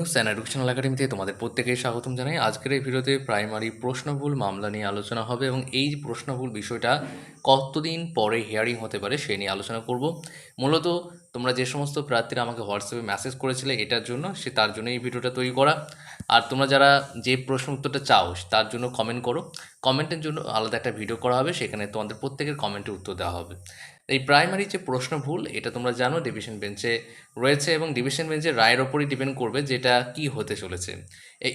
News and educational একাডেমিতে তোমাদের প্রত্যেকেই স্বাগতম জানাই। আজকের এই ভিডিওতে প্রাইমারি প্রশ্নভুল মামলা নিয়ে আলোচনা হবে এবং এই প্রশ্নভুল বিষয়টা কতদিন পরে হিয়ারিং হতে পারে সে নিয়ে আলোচনা করব। মূলত তোমরা যে সমস্ত প্রার্থীরা আমাকে হোয়াটসঅ্যাপে মেসেজ করেছিলে এটার জন্য সে তার জন্য এই ভিডিওটা তৈরি করা। আর তোমরা যারা যে প্রশ্ন উত্তরটা চাও, তার জন্য কমেন্ট করো। কমেন্টের জন্য আলাদা একটা ভিডিও করা হবে, সেখানে তোমাদের প্রত্যেকের কমেন্টের উত্তর দেওয়া হবে। এই প্রাইমারি যে প্রশ্ন ভুল, এটা তোমরা জানো ডিভিশন বেঞ্চে রয়েছে এবং ডিভিশন বেঞ্চে রায়ের ওপরই ডিপেন্ড করবে যেটা কি হতে চলেছে।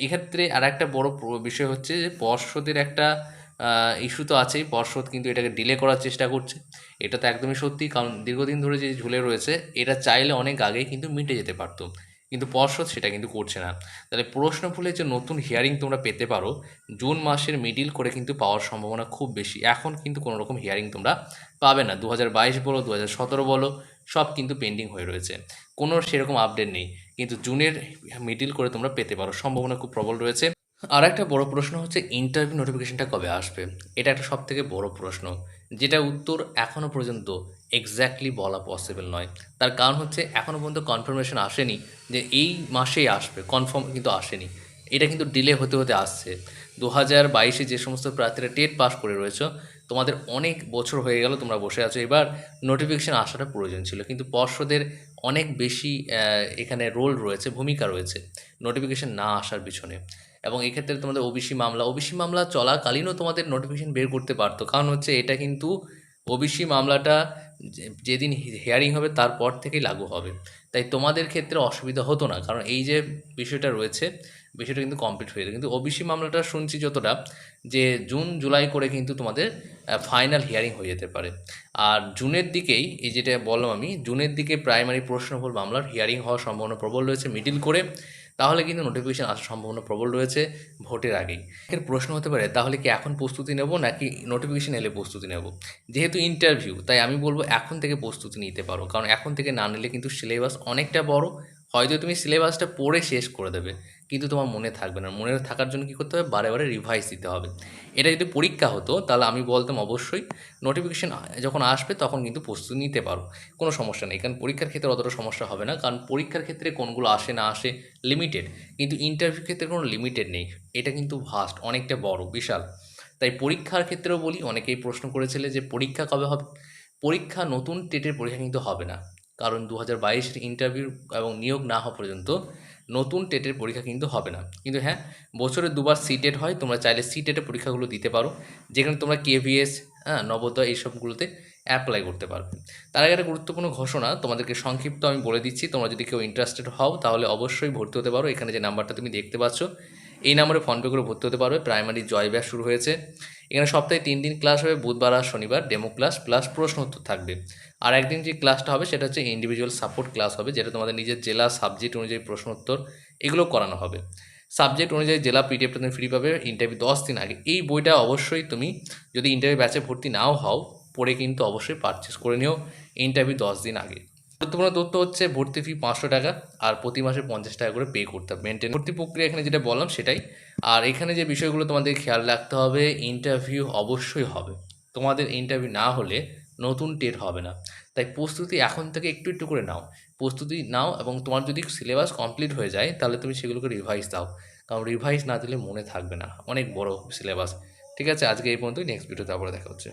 এক্ষেত্রে আর একটা বড় বিষয় হচ্ছে যে পর্ষদের একটা ইস্যু তো আছেই, পর্ষদ কিন্তু এটাকে ডিলে করার চেষ্টা করছে। এটা তো একদমই সত্যি, কারণ দীর্ঘদিন ধরে যে ঝুলে রয়েছে, এটা চাইলে অনেক আগেই কিন্তু মিটে যেতে পারতো। কিন্তু পর্ষদ সেটা কিন্তু করছে না। তাহলে প্রশ্ন ভুলে যে নতুন হিয়ারিং তোমরা পেতে পারো, জুন মাসের মিডিল করে কিন্তু পাওয়ার সম্ভাবনা খুব বেশি। এখন কিন্তু কোনো রকম হিয়ারিং তোমরা পাবে না। দু হাজার বাইশ বলো দু হাজার সতেরো বলো, সব কিন্তু পেন্ডিং হয়ে রয়েছে। কোনো সেরকম আপডেট নেই। কিন্তু জুনের মিডিল করে তোমরা পেতে পারো। সম্ভাবনা খুব প্রবল রয়েছে। আর একটা বড় প্রশ্ন হচ্ছে ইন্টারভিউ নোটিফিকেশনটা কবে আসবে? এটা একটা সব থেকে বড় প্রশ্ন, যেটা উত্তর এখনও পর্যন্ত এক্স্যাক্টলি বলা পসিবল নয়। তার কারণ হচ্ছে এখনও পর্যন্ত কনফার্মেশন আসেনি যে এই মাসেই আসবে কনফার্ম কিন্তু আসেনি। এটা কিন্তু ডিলে হতে হতে আসছে। দু হাজার বাইশে যে সমস্ত প্রার্থীরা টেট পাস করে রয়েছে, তোমাদের অনেক বছর হয়ে গেল তোমরা বসে আছো, এবার নোটিফিকেশান আসাটা প্রয়োজন ছিল। কিন্তু পর্ষদের অনেক বেশি এখানে রোল রয়েছে, ভূমিকা রয়েছে নোটিফিকেশন না আসার পিছনে। এবং এক্ষেত্রে তোমাদের ওবিসি মামলা ওবিসি মামলা চলাকালীনও তোমাদের নোটিফিকেশান বের করতে পারতো। কারণ হচ্ছে এটা কিন্তু ওবিসি মামলাটা যেদিন হিয়ারিং হবে তারপর থেকেই লাগু হবে। তাই তোমাদের ক্ষেত্রে অসুবিধা হতো না। কারণ এই যে বিষয়টা রয়েছে, বিষয়টা কিন্তু কমপ্লিট হয়ে কিন্তু ওবিসি মামলাটা শুনছি যতটা যে, জুন, জুলাই করে কিন্তু তোমাদের ফাইনাল হিয়ারিং হয়ে যেতে পারে। আর জুনের দিকেই, এই যেটা বললাম আমি, জুনের দিকে প্রাইমারি প্রশ্নভুল মামলার হিয়ারিং হওয়ার সম্ভাবনা প্রবল রয়েছে। মিডিল করে তাহলে কিন্তু নোটিফিকেশান আসার সম্ভাবনা প্রবল রয়েছে ভোটের আগেই। এর প্রশ্ন হতে পারে, তাহলে কি এখন প্রস্তুতি নেব নাকি নোটিফিকেশান এলে প্রস্তুতি নেব? যেহেতু ইন্টারভিউ তাই আমি বলব এখন থেকে প্রস্তুতি নিতে পারো। কারণ এখন থেকে না নিলে কিন্তু সিলেবাস অনেকটা বড়। হয়তো তুমি সিলেবাসটা পড়ে শেষ করে দেবে। কিন্তু তোমার মনে থাকবে না। মনে থাকার জন্য কী করতে হবে? বারে বারে রিভাইজ দিতে হবে। এটা যদি পরীক্ষা হতো, তাহলে আমি বলতাম অবশ্যই নোটিফিকেশান যখন আসবে তখন কিন্তু প্রস্তুতি নিতে পারো। কোনো সমস্যা নেই। কারণ পরীক্ষার ক্ষেত্রে অতটা সমস্যা হবে না। কারণ পরীক্ষার ক্ষেত্রে কোনগুলো আসে, না আসে লিমিটেড কিন্তু ইন্টারভিউ ক্ষেত্রে কোনো লিমিটেড নেই। এটা কিন্তু ভাস্ট অনেকটা বড়, বিশাল। তাই পরীক্ষার ক্ষেত্রেও বলি, অনেকেই প্রশ্ন করেছিলে যে পরীক্ষা কবে হবে? পরীক্ষা নতুন টেটের পরীক্ষা কিন্তু হবে না। কারণ দু হাজার বাইশের ইন্টারভিউ এবং নিয়োগ না হওয়া পর্যন্ত নতুন টেটের পরীক্ষা কিন্তু হবে না। কিন্তু হ্যাঁ বছরে দুবার সি টেট হয়, তোমরা চাইলে সি টেটের পরীক্ষাগুলো দিতে পারো। যেখানে তোমরা কেভিএস হ্যাঁ নবোদয় এইসবগুলোতে অ্যাপ্লাই করতে পারবে। তার আগে একটা গুরুত্বপূর্ণ ঘোষণা তোমাদেরকে সংক্ষিপ্ত আমি বলে দিচ্ছি। তোমরা যদি কেউ ইন্টারেস্টেড হও, তাহলে অবশ্যই ভর্তি হতে পারো। এখানে যে নাম্বারটা তুমি দেখতে পাচ্ছ এই নাম্বারে ফোনপে করে ভর্তি হতে পারবে। প্রাইমারি জয় ব্যাস শুরু হয়েছে। এখানে সপ্তাহে তিন দিন ক্লাস হবে, বুধবার আর শনিবার ডেমো ক্লাস প্লাস প্রশ্ন উত্তর থাকবে। আর একদিন যে ক্লাসটা হবে, সেটা হচ্ছে ইন্ডিভিজুয়াল সাপোর্ট ক্লাস হবে, যেটা তোমাদের নিজের জেলা সাবজেক্ট অনুযায়ী প্রশ্ন উত্তর, এগুলো করানো হবে। সাবজেক্ট অনুযায়ী জেলা পিডিএফটা তুমি ফ্রি পাবে ইন্টারভিউ দশ দিন আগে। এই বইটা অবশ্যই তুমি যদি ইন্টারভিউ ব্যাচে ভর্তি নাও হও, পড়ে কিন্তু অবশ্যই পারচেস করে নিও ইন্টারভিউ দশ দিন আগে। গুরুত্বপূর্ণ তথ্য হচ্ছে ভর্তি ফি পাঁচশো টাকা আর প্রতি মাসে পঞ্চাশ টাকা করে পে করতে হবে। মেনটেন ভর্তি প্রক্রিয়া এখানে যেটা বললাম সেটাই। আর এখানে যে বিষয়গুলো তোমাদের খেয়াল রাখতে হবে ইন্টারভিউ অবশ্যই হবে। তোমাদের ইন্টারভিউ না হলে নতুন টেট হবে না। তাই প্রস্তুতি এখন থেকে একটু একটু করে নাও। প্রস্তুতি নাও এবং তোমার যদি সিলেবাস কমপ্লিট হয়ে যায়, তাহলে তুমি সেগুলোকে রিভাইজ দাও। কারণ রিভাইজ না দিলে মনে থাকবে না। অনেক বড় সিলেবাস ঠিক আছে? আজকে এই পর্যন্তই। নেক্সট ভিডিওতে আবার দেখা হচ্ছে।